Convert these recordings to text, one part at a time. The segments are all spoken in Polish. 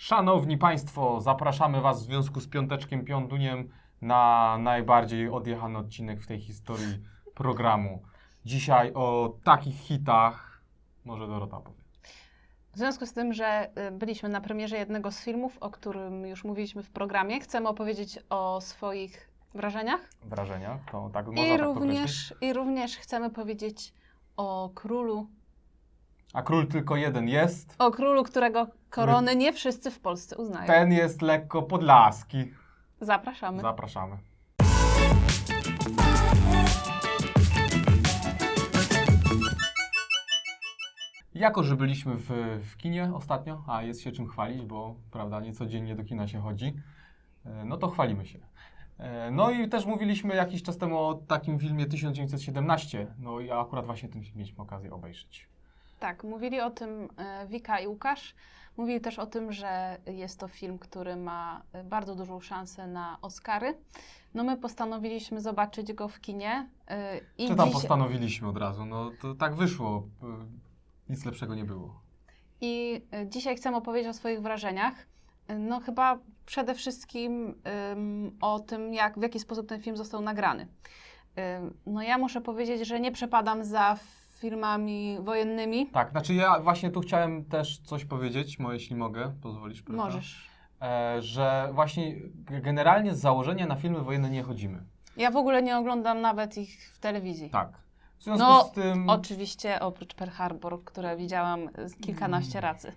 Szanowni Państwo, zapraszamy Was w związku z Piąteczkiem Piątuniem na najbardziej odjechany odcinek w tej historii programu. Dzisiaj o takich hitach, może Dorota powie. W związku z tym, że y, byliśmy na premierze jednego z filmów, o którym już mówiliśmy w programie, chcemy opowiedzieć o swoich wrażeniach Wrażenia, to tak można i tak również, i również chcemy powiedzieć o królu, A król tylko jeden jest, o królu, którego korony nie wszyscy w Polsce uznają. ten jest lekko podlaski. Zapraszamy. Zapraszamy. Jako, że byliśmy w, w kinie ostatnio, a jest się czym chwalić, bo prawda, nie codziennie do kina się chodzi, e, no to chwalimy się. E, No i też mówiliśmy jakiś czas temu o takim filmie 1917, no i akurat właśnie ten film mieliśmy okazję obejrzeć. Tak, mówili o tym e, Wika i Łukasz. Mówili też o tym, że jest to film, który ma e, bardzo dużą szansę na Oscary. No my postanowiliśmy zobaczyć go w kinie. e, I Czy tam dziś- postanowiliśmy od razu? No to tak wyszło, nic lepszego nie było. I dzisiaj chcę opowiedzieć o swoich wrażeniach. No chyba przede wszystkim ym, o tym, jak, w jaki sposób ten film został nagrany. No ja muszę powiedzieć, że nie przepadam za filmami wojennymi. Tak, znaczy ja właśnie tu chciałem też coś powiedzieć, jeśli mogę, pozwolisz. proszę. Możesz. E, że właśnie generalnie z założenia na filmy wojenne nie chodzimy. Ja w ogóle nie oglądam nawet ich w telewizji. Tak. W związku No, z tym, Oczywiście oprócz Pearl Harbor, które widziałam kilkanaście Mm. razy.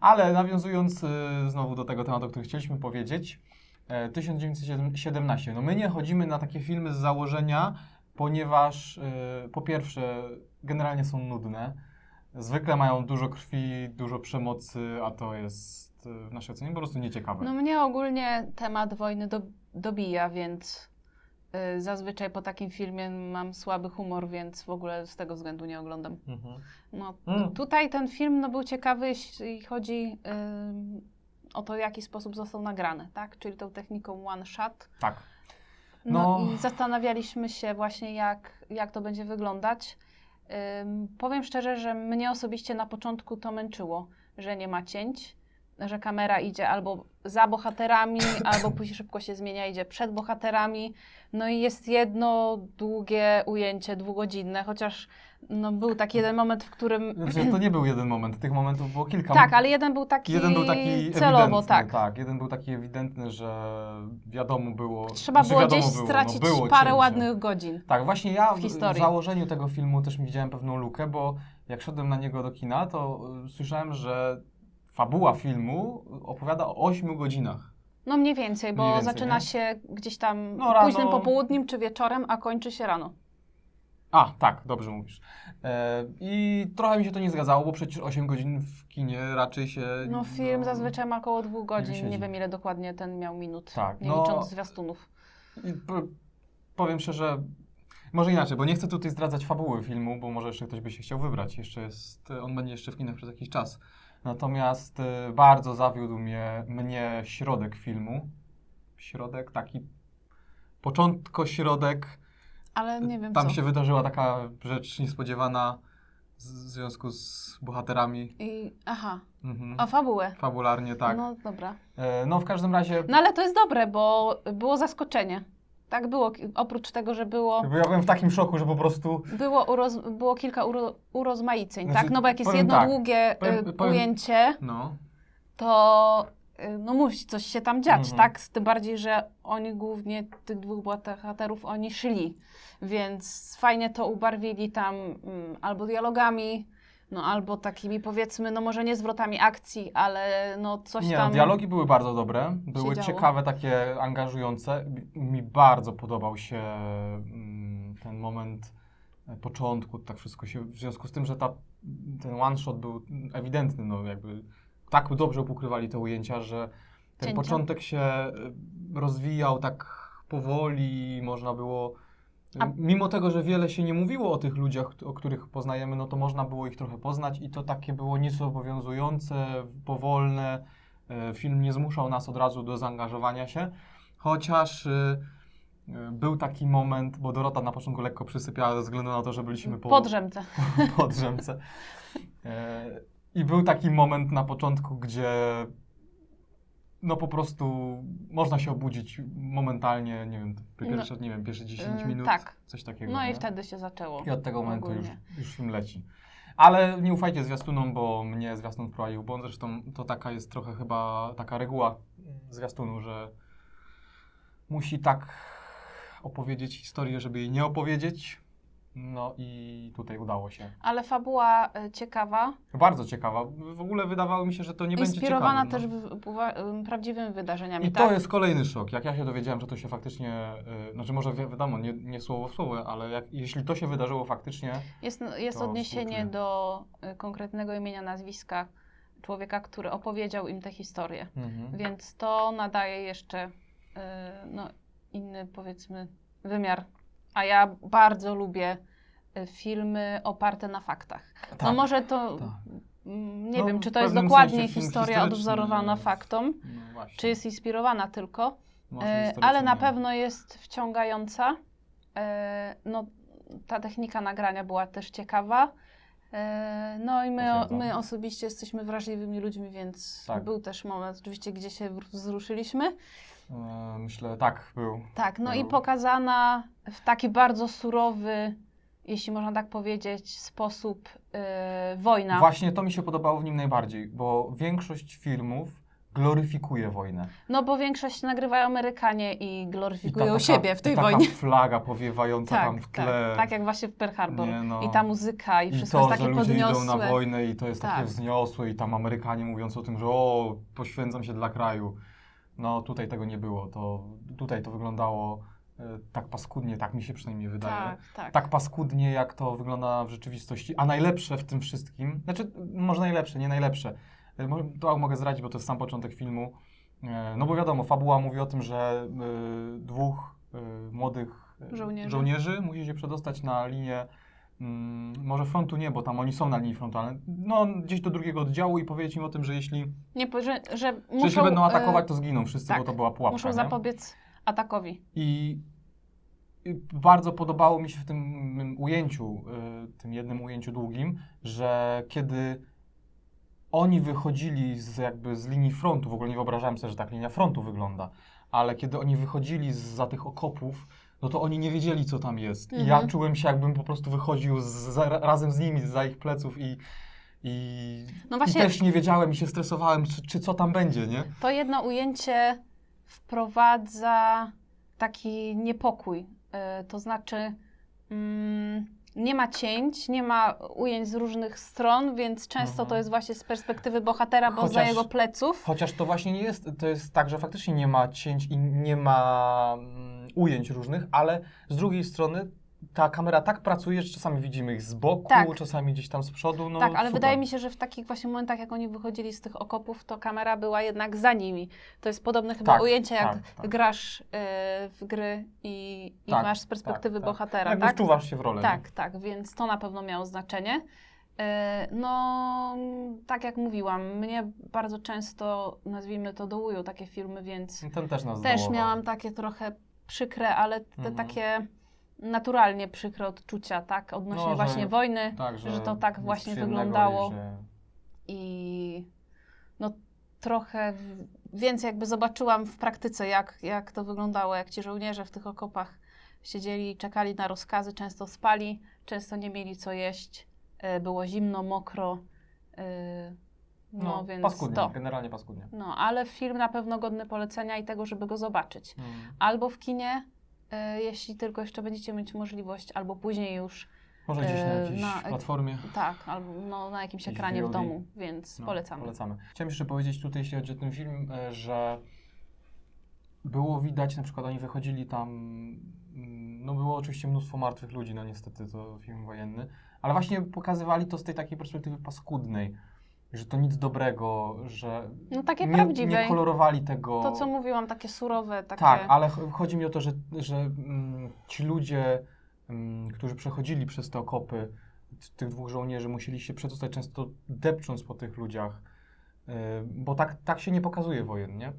ale nawiązując y, znowu do tego tematu, o którym chcieliśmy powiedzieć, e, 1917. No my nie chodzimy na takie filmy z założenia, ponieważ y, po pierwsze generalnie są nudne, zwykle mają dużo krwi, dużo przemocy, a to jest y, w naszej ocenie po prostu nieciekawe. No mnie ogólnie temat wojny do, dobija, więc y, zazwyczaj po takim filmie mam słaby humor, więc w ogóle z tego względu nie oglądam. Mhm. No, Mm. Tutaj ten film no, był ciekawy, jeśli chodzi ym, o to, w jaki sposób został nagrany, tak? Czyli tą techniką one shot. Tak. No, No. i zastanawialiśmy się właśnie, jak, jak to będzie wyglądać. Powiem szczerze, że mnie osobiście na początku to męczyło, że nie ma cięć, że kamera idzie albo za bohaterami, albo później szybko się zmienia, idzie przed bohaterami. No i jest jedno długie ujęcie, dwugodzinne, chociaż no, był taki jeden moment, w którym... Znaczy, to nie był jeden moment, tych momentów było kilka. Tak, ale jeden był taki, Jeden był taki celowo, tak. tak. Jeden był taki ewidentny, że wiadomo było. Trzeba znaczy było gdzieś było, stracić no, było parę cięcie. ładnych godzin. Tak, właśnie ja w w, założeniu tego filmu też widziałem pewną lukę, bo jak szedłem na niego do kina, to y, słyszałem, że fabuła filmu opowiada o 8 godzinach. No mniej więcej, bo Mniej więcej, zaczyna nie? się gdzieś tam No, rano. późnym popołudniem czy wieczorem, a kończy się rano. A, tak, dobrze mówisz. E, I trochę mi się to nie zgadzało, bo przecież 8 godzin w kinie raczej się. No film zazwyczaj ma około dwóch godzin, nie, wysiedzi. wiem ile dokładnie ten miał minut, Tak, nie no- licząc zwiastunów. Powiem szczerze, może inaczej, bo nie chcę tutaj zdradzać fabuły filmu, bo może jeszcze ktoś by się chciał wybrać. Jeszcze jest, on będzie jeszcze w kinach przez jakiś czas. Natomiast e, bardzo zawiódł mnie, mnie środek filmu. Środek, taki początko-środek. Ale nie wiem Tam co. się wydarzyła taka rzecz niespodziewana w związku z bohaterami. I, aha, Mhm. a fabułę. Fabularnie, tak. No dobra. E, no w każdym razie, No ale to jest dobre, bo było zaskoczenie. Tak było, oprócz tego, że było, ja byłem w takim szoku, że po prostu było, uroz, było kilka uro, urozmaiceń, Znaczy, tak? No bo jak jest powiem jedno tak, długie powiem- y, powiem- ujęcie, no, to no musi coś się tam dziać, Mhm. tak? Tym bardziej, że oni głównie, tych dwóch bohaterów, oni szli, więc fajnie to ubarwili tam mm, albo dialogami, no albo takimi powiedzmy, no może nie zwrotami akcji, ale no coś Nie, tam... no, dialogi były bardzo dobre, były ciekawe, takie angażujące. Mi bardzo podobał się mm, ten moment e, początku, tak wszystko się, w związku z tym, że ta, ten one shot był ewidentny, no jakby tak dobrze pokrywali te ujęcia, że ten Cięcia. początek się e, rozwijał tak powoli, można było A- Mimo tego, że wiele się nie mówiło o tych ludziach, o których poznajemy, no to można było ich trochę poznać i to takie było niezobowiązujące, powolne. E, Film nie zmuszał nas od razu do zaangażowania się, chociaż e, e, był taki moment, bo Dorota na początku lekko przysypiała ze względu na to, że byliśmy po, Po drzemce. po drzemce. I był taki moment na początku, gdzie no po prostu można się obudzić momentalnie, nie wiem, No, pierwsze, nie wiem, pierwsze 10 yy, minut, tak. coś takiego. No nie? i wtedy się zaczęło. I od tego momentu już, już film leci. Ale nie ufajcie zwiastunom, bo mnie zwiastun wprowadził błąd. Zresztą to taka jest trochę chyba taka reguła zwiastunu, że musi tak opowiedzieć historię, żeby jej nie opowiedzieć. No i tutaj udało się. Ale fabuła y, ciekawa, Bardzo ciekawa. W ogóle wydawało mi się, że to nie będzie inspirowana ciekawe. też w, w, w, prawdziwymi wydarzeniami, I tak? to jest kolejny szok. Jak ja się dowiedziałem, że to się faktycznie, y, znaczy może wi- wiadomo, nie, nie słowo w słowo, ale jak, jeśli to się wydarzyło faktycznie, Jest, jest odniesienie współczuję. do y, konkretnego imienia, nazwiska człowieka, który opowiedział im tę historię. mhm. Więc to nadaje jeszcze y, no, inny, powiedzmy, wymiar. A ja bardzo lubię y, filmy oparte na faktach. No Tak, może to, tak. mm, nie No, wiem, czy to jest dokładnie historia odwzorowana no. faktom, No czy jest inspirowana tylko, E, ale na pewno jest wciągająca. E, No, ta technika nagrania była też ciekawa. E, No i my, my osobiście jesteśmy wrażliwymi ludźmi, więc Tak. był też moment oczywiście, gdzie się wzruszyliśmy. E, Myślę, tak, był. Tak, no i Był. pokazana w taki bardzo surowy, jeśli można tak powiedzieć, sposób e, wojna. Właśnie to mi się podobało w nim najbardziej, bo większość filmów gloryfikuje wojnę. No bo większość nagrywają Amerykanie i I gloryfikują taka- siebie w tej i taka wojnie. flaga powiewająca tam w tak, tle. tak jak właśnie w Pearl Harbor. No. I ta muzyka, i I wszystko to, jest że takie ludzie podniosłe. idą na wojnę i to jest takie Tak. wzniosłe i tam Amerykanie mówiąc o tym, że o, poświęcam się dla kraju. No tutaj tego nie było. To, tutaj to wyglądało e, tak paskudnie, tak mi się przynajmniej wydaje. Tak, tak. tak paskudnie, jak to wygląda w rzeczywistości. A najlepsze w tym wszystkim, znaczy, może najlepsze, nie najlepsze. E, To mogę zdradzić, bo to jest sam początek filmu. E, No bo wiadomo, fabuła mówi o tym, że dwóch młodych Żołnierzy. żołnierzy musi się przedostać na linię, może frontu nie, bo tam oni są na linii frontu, ale no, gdzieś do drugiego oddziału i powiedzieć im o tym, że jeśli, Nie, że, że że muszą, jeśli będą e, atakować, to zginą wszyscy, tak, bo to była pułapka. muszą nie? zapobiec atakowi. I i bardzo podobało mi się w tym ujęciu, y, tym jednym ujęciu długim, że kiedy oni wychodzili z, jakby z linii frontu, w ogóle nie wyobrażałem sobie, że tak linia frontu wygląda, ale kiedy oni wychodzili za tych okopów, no to oni nie wiedzieli, co tam jest. I ja Mhm. czułem się, jakbym po prostu wychodził z, za, razem z nimi, za ich pleców i, i, No i właśnie, też nie wiedziałem i się stresowałem, czy, czy co tam będzie, nie? to jedno ujęcie wprowadza taki niepokój. E, to znaczy, mm, nie ma cięć, nie ma ujęć z różnych stron, więc często Mhm. to jest właśnie z perspektywy bohatera, bo za Chociaż- jego pleców. Chociaż to właśnie nie jest, to jest tak, że faktycznie nie ma cięć i nie ma mm, ujęć różnych, ale z drugiej strony ta kamera tak pracuje, że czasami widzimy ich z boku, Tak. czasami gdzieś tam z przodu. No, tak, ale super. wydaje mi się, że w takich właśnie momentach, jak oni wychodzili z tych okopów, to kamera była jednak za nimi. To jest podobne chyba Tak, ujęcie, jak tak, tak. grasz y, w gry i, i Tak, masz z perspektywy tak, tak. bohatera, tak? wczuwasz się w rolę. Tak, tak, więc to na pewno miało znaczenie. E, No, tak jak mówiłam, mnie bardzo często, nazwijmy to, dołują takie filmy, więc Nie? Ten też nas też miałam takie trochę przykre, ale te Mhm. takie naturalnie przykre odczucia, tak, odnośnie No, że- właśnie wojny tak, że, że to tak właśnie wyglądało. I że... i no trochę więcej jakby zobaczyłam w praktyce, jak, jak to wyglądało, jak ci żołnierze w tych okopach siedzieli czekali na rozkazy, często spali, często nie mieli co jeść, e, było zimno, mokro, e, no, No, więc paskudnie, to. generalnie paskudnie. No, ale film na pewno godny polecenia i tego, żeby go zobaczyć. Mm. Albo w kinie, e, jeśli tylko jeszcze będziecie mieć możliwość, albo później już, Może gdzieś na E, jakiejś na- platformie. tak, albo no, na jakimś ekranie w domu, więc No, polecamy. Polecamy. Chciałem jeszcze powiedzieć tutaj, jeśli chodzi o ten film, e, że było widać, na przykład oni wychodzili tam, mm, no było oczywiście mnóstwo martwych ludzi, no niestety to film wojenny, ale właśnie pokazywali to z tej takiej perspektywy paskudnej, że to nic dobrego, że No takie nie, prawdziwe. nie kolorowali tego. To, co mówiłam, takie surowe, takie... Tak, ale ch- chodzi mi o to, że, że mm, ci ludzie, mm, którzy przechodzili przez te okopy, tych dwóch żołnierzy, musieli się przedostać często depcząc po tych ludziach, y, bo tak, tak się nie pokazuje wojen, nie?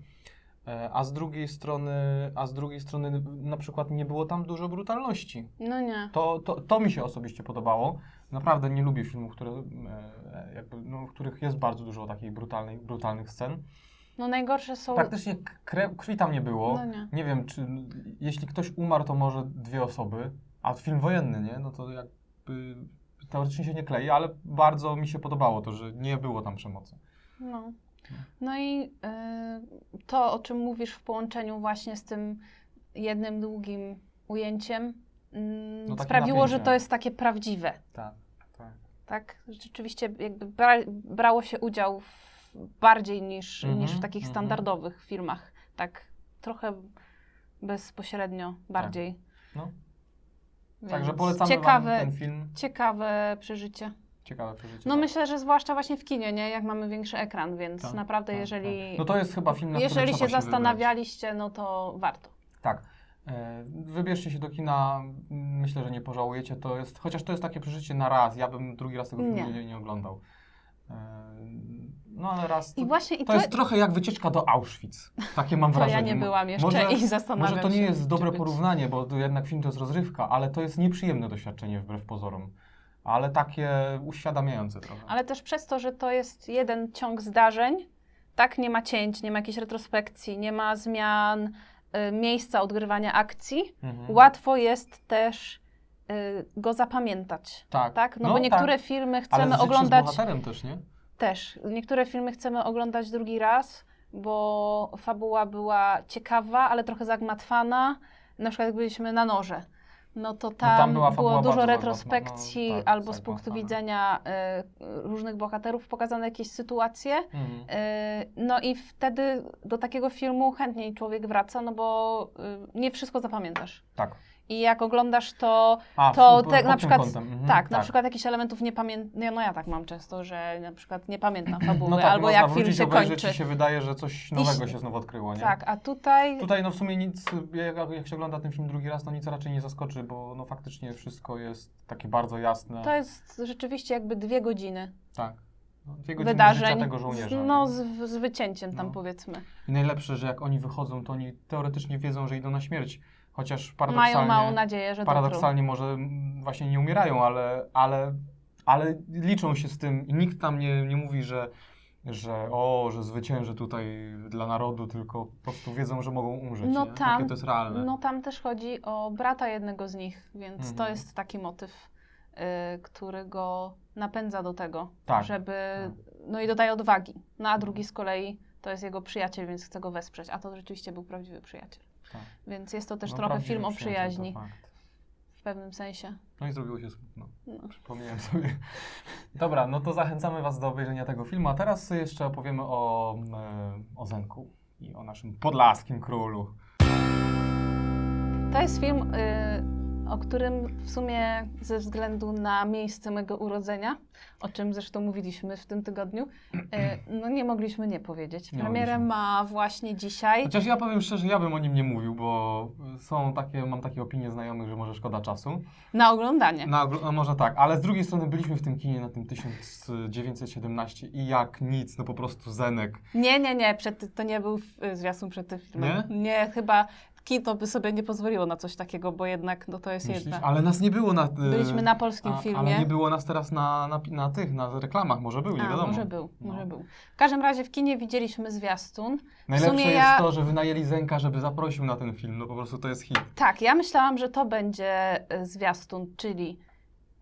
E, A z drugiej strony, a z drugiej strony na przykład nie było tam dużo brutalności. No nie. To, to, to mi się osobiście podobało. Naprawdę nie lubię filmów, które, e, jakby, no, w których jest bardzo dużo takich brutalnych, brutalnych scen. No najgorsze są... Praktycznie kre, krwi tam nie było. No nie. Nie wiem, czy jeśli ktoś umarł, to może dwie osoby, a film wojenny, nie? No to jakby teoretycznie się nie klei, ale bardzo mi się podobało to, że nie było tam przemocy. No, no i y, to, o czym mówisz w połączeniu właśnie z tym jednym długim ujęciem, mm, No sprawiło, że napięcie. to jest takie prawdziwe. Tak, tak. Tak, rzeczywiście jakby bra, brało się udział w, bardziej niż, Mhm, niż w takich mhm. standardowych filmach. Tak trochę bezpośrednio bardziej. No. Więc Także polecamy ciekawe, ten film. ciekawe przeżycie. Ciekawe przeżycie. No tak. myślę, że zwłaszcza właśnie w kinie, nie? Jak mamy większy ekran, więc Tak, naprawdę tak, jeżeli, tak. No to jest chyba film, na jeżeli się wybrać. zastanawialiście, no to warto. Tak. E, Wybierzcie się do kina, myślę, że nie pożałujecie. To jest, chociaż to jest takie przeżycie na raz. Ja bym drugi raz tego filmu Nie. nie, oglądał. E, No ale raz. To, I właśnie i to jest trochę jak wycieczka do Auschwitz. Takie mam to wrażenie. ja nie byłam jeszcze może, i zastanawiam Może to nie jest dobre porównanie, bo to jednak film to jest rozrywka, ale to jest nieprzyjemne doświadczenie wbrew pozorom. Ale takie uświadamiające trochę. Ale też przez to, że to jest jeden ciąg zdarzeń, tak, nie ma cięć, nie ma jakiejś retrospekcji, nie ma zmian y, miejsca odgrywania akcji, Mhm. łatwo jest też y, go zapamiętać. Tak. Tak? No, No bo niektóre tak. filmy Ale chcemy z życiem oglądać z bohaterem też, nie? też. Niektóre filmy chcemy oglądać drugi raz, bo fabuła była ciekawa, ale trochę zagmatwana. Na przykład jak byliśmy na noże. No to tam, tam była fabuła było dużo retrospekcji zagmatwana, no, tak, albo z punktu zagmatwana. widzenia y, różnych bohaterów pokazane jakieś sytuacje. Mhm. Y, no i wtedy do takiego filmu chętniej człowiek wraca, no bo y, nie wszystko zapamiętasz. Tak. I jak oglądasz to, A, to te, na przykład, mhm, tak, na przykład jakichś elementów nie pamiętam, no ja tak mam często, że na przykład nie pamiętam fabuły, No tak, albo można jak film się obejrzeć kończy. i się wydaje, że coś nowego się znowu odkryło, nie? Tak, a tutaj, Tutaj no w sumie nic, jak, jak się ogląda ten film drugi raz, to nic raczej nie zaskoczy, bo no faktycznie wszystko jest takie bardzo jasne. to jest rzeczywiście jakby dwie godziny Tak. No, dwie godziny wydarzeń, tego żołnierza. no nie? z, z wycięciem tam No. powiedzmy. I najlepsze, że jak oni wychodzą, to oni teoretycznie wiedzą, że idą na śmierć. Chociaż Mają paradoksalnie, małą nadzieję, że paradoksalnie może właśnie nie umierają, ale, ale, ale liczą się z tym i nikt tam nie, nie mówi, że, że o, że zwycięży tutaj dla narodu, tylko po prostu wiedzą, że mogą umrzeć. No nie? tam- Takie to jest realne. No tam też chodzi o brata jednego z nich, więc to Mhm. jest taki motyw, y, który go napędza do tego, Tak. żeby, no i dodaje odwagi. No a drugi z kolei to jest jego przyjaciel, więc chce go wesprzeć, a to rzeczywiście był prawdziwy przyjaciel. Tak. Więc jest to też No, trochę film o przyjaźni w pewnym sensie. No i zrobiło się smutno. No. Przypomniałem sobie. Dobra, no to zachęcamy Was do obejrzenia tego filmu, a teraz jeszcze opowiemy o, e, o Zenku i o naszym podlaskim królu. To jest film, y, o którym w sumie ze względu na miejsce mego urodzenia, o czym zresztą mówiliśmy w tym tygodniu, y, no nie mogliśmy nie powiedzieć. Nie Premierę mogliśmy. ma właśnie dzisiaj. Chociaż ja powiem szczerze, ja bym o nim nie mówił, bo są takie, mam takie opinie znajomych, że może szkoda czasu. Na oglądanie. No, no może tak, ale z drugiej strony byliśmy w tym kinie na tym 1917 i jak nic, no po prostu Zenek. Nie, nie, nie, przed, to nie był zwiastun przed tym filmem. Nie? Nie, chyba kino by sobie nie pozwoliło na coś takiego, bo jednak no, to jest Myślisz? jedna. Ale nas nie było na... e, Byliśmy na polskim a, filmie. Ale nie było nas teraz na, na, na tych, na reklamach, może był, nie A, wiadomo. może był, No. może był. W każdym razie w kinie widzieliśmy zwiastun. Najlepsze jest ja- to, że wynajęli Zenka, żeby zaprosił na ten film. No po prostu to jest hit. Tak, ja myślałam, że to będzie y, zwiastun, czyli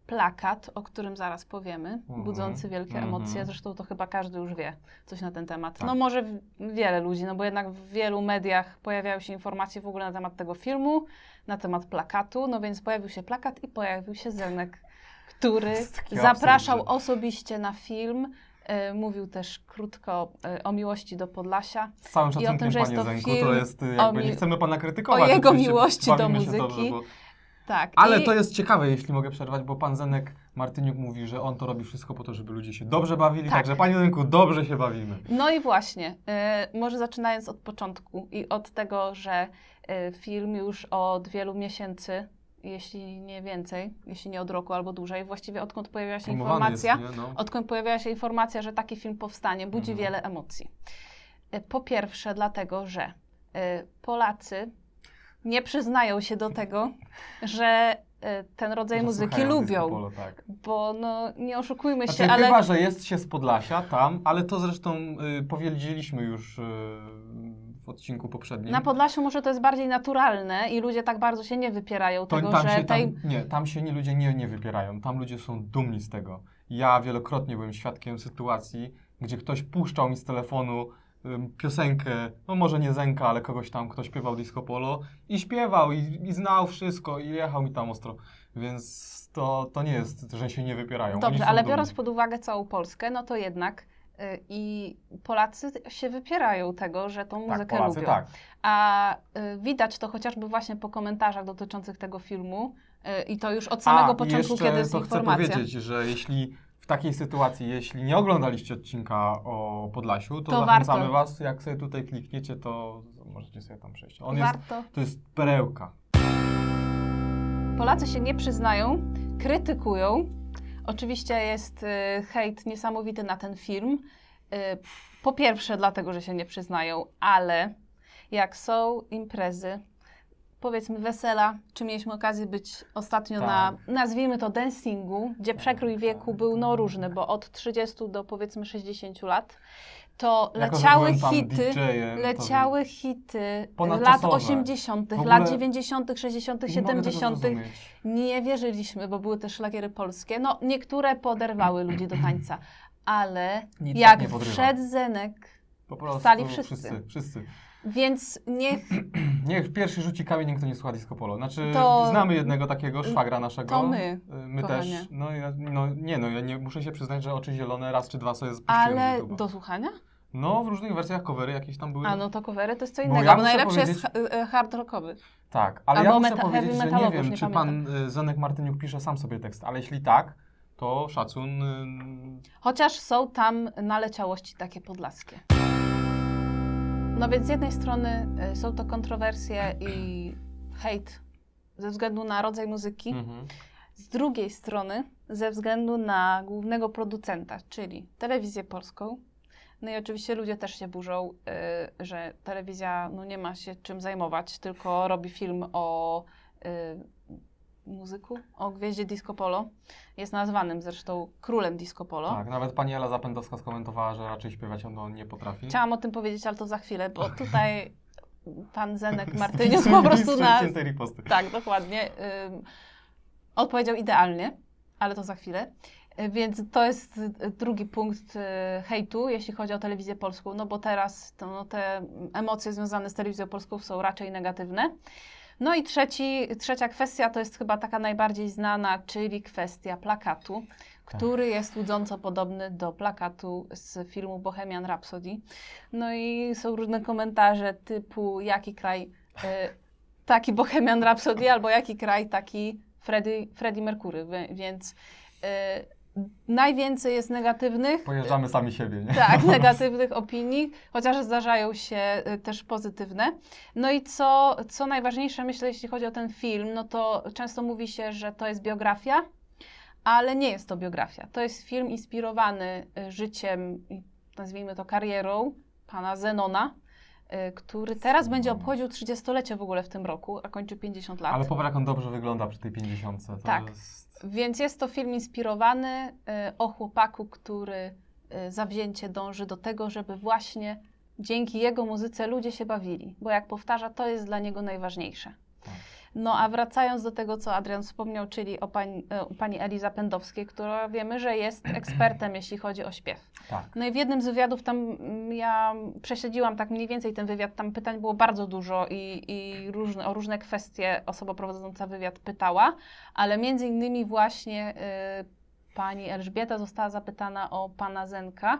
plakat, o którym zaraz powiemy, Mhm, budzący wielkie mhm. emocje. Zresztą to chyba każdy już wie coś na ten temat. Tak. No może wiele ludzi, no bo jednak w wielu mediach pojawiały się informacje w ogóle na temat tego filmu, na temat plakatu, no więc pojawił się plakat i pojawił się Zenek, który zapraszał absurd, że- osobiście na film. y, Mówił też krótko y, o miłości do Podlasia. Z całym I o szacunkiem, tym, że jest panie to Zenku, film to jest jakby, mi- nie chcemy pana krytykować. o jego miłości do muzyki. Dobrze, bo... Tak. Ale i- to jest ciekawe, jeśli mogę przerwać, bo pan Zenek Martyniuk mówi, że on to robi wszystko po to, żeby ludzie się dobrze bawili. Tak. Także panie Zenku, dobrze się bawimy. No i właśnie, y, może zaczynając od początku i od tego, że y, film już od wielu miesięcy, jeśli nie więcej, jeśli nie od roku albo dłużej, właściwie odkąd pojawiła się Promowany informacja, Jest, no. odkąd pojawiła się informacja, że taki film powstanie, budzi Mhm. wiele emocji. Y, Po pierwsze dlatego, że y, Polacy nie przyznają się do tego, że ten rodzaj Że muzyki lubią. polo, tak. Bo no, nie oszukujmy się, Znaczy, ale chyba, że jest się z Podlasia tam, ale to zresztą y, powiedzieliśmy już y, w odcinku poprzednim. na Podlasiu może to jest bardziej naturalne i ludzie tak bardzo się nie wypierają to tego, tam że się, tej... tam, nie, tam się nie, ludzie nie, nie wypierają. Tam ludzie są dumni z tego. Ja wielokrotnie byłem świadkiem sytuacji, gdzie ktoś puszczał mi z telefonu piosenkę, no może nie Zenka, ale kogoś tam, kto śpiewał disco polo i śpiewał i, i znał wszystko i jechał mi tam ostro. Więc to, to nie jest, że się nie wypierają. Dobrze, ale dumni. biorąc pod uwagę całą Polskę, no to jednak y, i Polacy się wypierają tego, że tą muzykę tak, Polacy, lubią. tak. A y, widać to chociażby właśnie po komentarzach dotyczących tego filmu y, i to już od samego A, początku, kiedy jest to chcę informacja. powiedzieć, że jeśli w takiej sytuacji, jeśli nie oglądaliście odcinka o Podlasiu, to, To zachęcamy warto. Was, jak sobie tutaj klikniecie, to możecie sobie tam przejść. On jest, Warto. to jest perełka. Polacy się nie przyznają, krytykują. Oczywiście jest y, hejt niesamowity na ten film. Y, po pierwsze, dlatego, że się nie przyznają, ale jak są imprezy, powiedzmy wesela, czy mieliśmy okazję być ostatnio Tak. na, nazwijmy to dancingu, gdzie przekrój wieku był no różny, bo od 30 do powiedzmy 60 lat, to Jako, leciały hity. Leciały hity lat 80., W ogóle lat 90., 60., nie mogę tego 70. zrozumieć. Nie wierzyliśmy, bo były też szlagiery polskie. No, niektóre poderwały ludzi do tańca, ale Nic jak podrywa. wszedł Zenek, Po prostu wstali wszyscy. wszyscy. wszyscy. Więc niech Niech pierwszy rzuci kamień, to nie słucha disco polo. Znaczy, To- znamy jednego takiego szwagra naszego. to my, Y, My kochanie. też. No, ja, no nie, no ja nie muszę się przyznać, że oczy zielone raz czy dwa sobie spuściłem ale YouTube'a. do słuchania? No, w różnych wersjach covery jakieś tam były. A no to covery to jest co Bo innego, ja bo muszę najlepszy jest powiedzieć- ha- e, hard rockowy. Tak, ale Albo ja muszę meta- powiedzieć, heavy że nie metalowy, wiem, już nie czy pan y, Zenek Martyniuk pisze sam sobie tekst, ale jeśli tak, to szacun. y, Chociaż są tam naleciałości takie podlaskie. No więc z jednej strony y, są to kontrowersje i hejt ze względu na rodzaj muzyki, mhm. z drugiej strony ze względu na głównego producenta, czyli telewizję polską. No i oczywiście ludzie też się burzą, y, że telewizja no, nie ma się czym zajmować, tylko robi film o y, muzyku, o gwieździe disco polo. Jest nazwanym zresztą królem disco polo. Tak, nawet pani Ela Zapędowska skomentowała, że raczej śpiewać on nie potrafi. Chciałam o tym powiedzieć, ale to za chwilę, bo tutaj pan Zenek Martyniuk po prostu na... Tak, dokładnie. Ym, odpowiedział idealnie, ale to za chwilę. Y, Więc to jest y, drugi punkt y, hejtu, jeśli chodzi o telewizję polską, no bo teraz to, no, te emocje związane z telewizją polską są raczej negatywne. No i trzeci, trzecia kwestia to jest chyba taka najbardziej znana, czyli kwestia plakatu, Tak. który jest łudząco podobny do plakatu z filmu Bohemian Rhapsody. No i są różne komentarze typu jaki kraj y, taki Bohemian Rhapsody albo jaki kraj taki Freddie, Freddie Mercury, więc y, najwięcej jest negatywnych. Pojeżdżamy sami siebie, nie? Tak, negatywnych opinii, chociaż zdarzają się y, też pozytywne. No i co, co najważniejsze, myślę, jeśli chodzi o ten film, no to często mówi się, że to jest biografia, ale nie jest to biografia. To jest film inspirowany y, życiem, i nazwijmy to karierą pana Zenona, y, który teraz będzie obchodził 30-lecie w ogóle w tym roku, a kończy 50 lat. Ale popatrz, jak on dobrze wygląda przy tej 50. To Tak. Jest... Więc jest to film inspirowany y, o chłopaku, który y, zawzięcie dąży do tego, żeby właśnie dzięki jego muzyce ludzie się bawili, bo jak powtarza, to jest dla niego najważniejsze. No a wracając do tego, co Adrian wspomniał, czyli o pani, e, o pani Eli Zapędowskiej, która wiemy, że jest ekspertem, jeśli chodzi o śpiew. Tak. No i w jednym z wywiadów tam mm, ja prześledziłam tak mniej więcej ten wywiad, tam pytań było bardzo dużo i, i różne, o różne kwestie osoba prowadząca wywiad pytała, ale między innymi właśnie y, pani Elżbieta została zapytana o pana Zenka,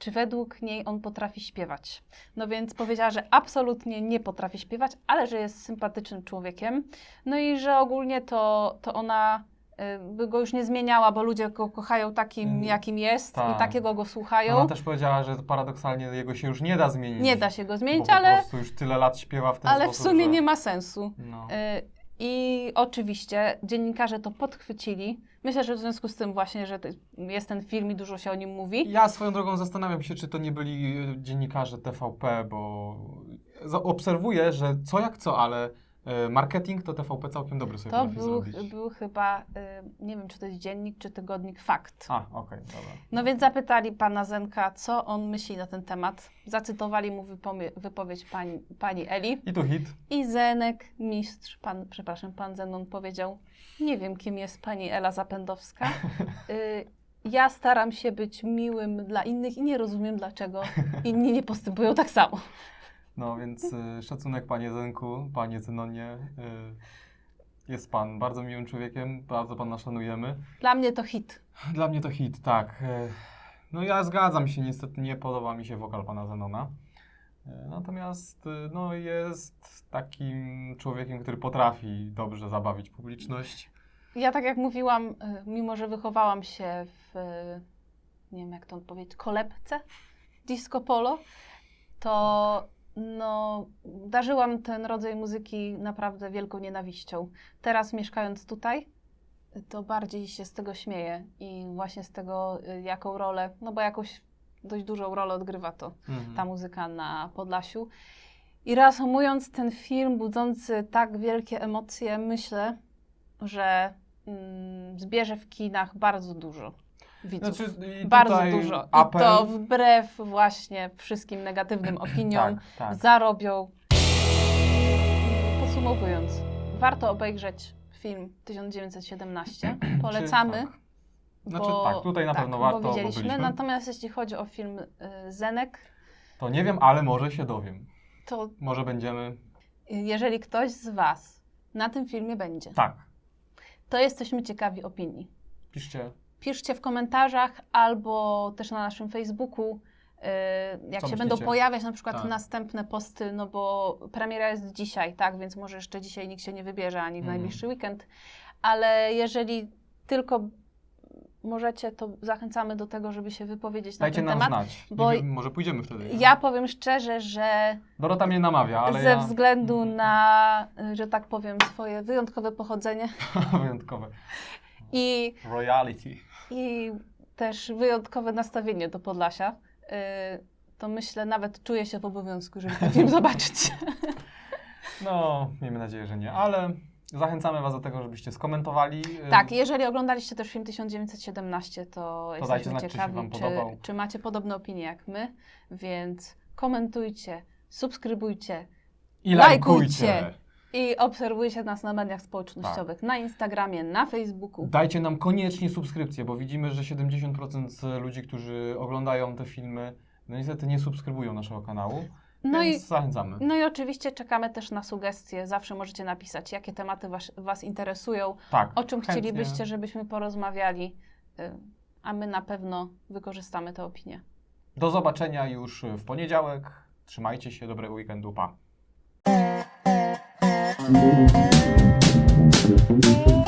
czy według niej on potrafi śpiewać. No więc powiedziała, że absolutnie nie potrafi śpiewać, ale że jest sympatycznym człowiekiem. No i że ogólnie to, to ona y, by go już nie zmieniała, bo ludzie go kochają takim, Mm, jakim jest tak. i takiego go słuchają. Ona też powiedziała, że paradoksalnie jego się już nie da zmienić. Nie da się go bo zmienić, po ale, prostu już tyle lat śpiewa w ten ale w sposób, sumie że... nie ma sensu. No. Y, I oczywiście dziennikarze to podchwycili. Myślę, że w związku z tym właśnie, że jest ten film i dużo się o nim mówi. Ja swoją drogą zastanawiam się, czy to nie byli e, dziennikarze TVP, bo obserwuję, że co jak co, ale marketing to TVP całkiem dobry sobie To był, zrobić. był chyba, y, nie wiem czy to jest dziennik, czy tygodnik Fakt. A, okej, dobra. No więc zapytali pana Zenka, co on myśli na ten temat. Zacytowali mu wypowiedź pani, pani Eli. I tu hit. I Zenek, mistrz, pan, przepraszam, pan Zenon powiedział, nie wiem kim jest pani Ela Zapędowska. Y, ja staram się być miłym dla innych i nie rozumiem dlaczego inni nie postępują tak samo. No więc e, szacunek panie Zenku, panie Zenonie. e, Jest pan bardzo miłym człowiekiem, bardzo pana szanujemy. Dla mnie to hit. Dla mnie to hit, tak. E, No ja zgadzam się, niestety nie podoba mi się wokal pana Zenona. E, Natomiast e, no, jest takim człowiekiem, który potrafi dobrze zabawić publiczność. Ja tak jak mówiłam, y, mimo że wychowałam się w, y, nie wiem jak to powiedzieć, kolebce disco polo, to no, darzyłam ten rodzaj muzyki naprawdę wielką nienawiścią. Teraz mieszkając tutaj, to bardziej się z tego śmieję i właśnie z tego, y, jaką rolę, no bo jakąś dość dużą rolę odgrywa to Mhm. ta muzyka na Podlasiu. I reasumując ten film budzący tak wielkie emocje, myślę, że mm, zbierze w kinach bardzo dużo widzów. Znaczy, bardzo dużo. Apel, I to wbrew właśnie wszystkim negatywnym opiniom tak, tak. zarobią. Podsumowując, warto obejrzeć film 1917. Polecamy. Czy, tak. Znaczy bo- tak, tutaj na tak, pewno bo warto, bo widzieliśmy. byliśmy. Natomiast jeśli chodzi o film y, Zenek, To nie wiem, ale może się dowiem. to Może będziemy... jeżeli ktoś z Was na tym filmie będzie, Tak, to jesteśmy ciekawi opinii. piszcie, Piszcie w komentarzach albo też na naszym Facebooku, yy, jak Co się myślicie? będą pojawiać na przykład Tak. następne posty, no bo premiera jest dzisiaj, tak, więc może jeszcze dzisiaj nikt się nie wybierze ani w Mhm. najbliższy weekend, ale jeżeli tylko możecie, to zachęcamy do tego, żeby się wypowiedzieć na dajcie ten nam temat. znać. bo- wiem, może pójdziemy wtedy. Ja powiem szczerze, że Dorota mnie namawia, ale ze ja... względu na, y, że tak powiem, swoje wyjątkowe pochodzenie Wyjątkowe. i Royalty. I też wyjątkowe nastawienie do Podlasia, y, to myślę, nawet czuję się w obowiązku, żeby ten film zobaczyć. No, miejmy nadzieję, że nie, ale zachęcamy Was do tego, żebyście skomentowali. y, tak, jeżeli oglądaliście też film 1917, to, dajcie jesteśmy znać, czy ciekawi, czy, podobał. czy macie podobne opinie jak my, więc komentujcie, subskrybujcie I lajkujcie. lajkujcie. I obserwujcie nas na mediach społecznościowych, na Instagramie, na Facebooku. Dajcie nam koniecznie subskrypcję, bo widzimy, że 70% z ludzi, którzy oglądają te filmy, no niestety nie subskrybują naszego kanału, No i zachęcamy. No i oczywiście czekamy też na sugestie. Zawsze możecie napisać, jakie tematy was, was interesują, Tak, o czym chętnie. chcielibyście, żebyśmy porozmawiali, y, a my na pewno wykorzystamy te opinie. Do zobaczenia już w poniedziałek. Trzymajcie się, dobrego weekendu, pa. Thank you.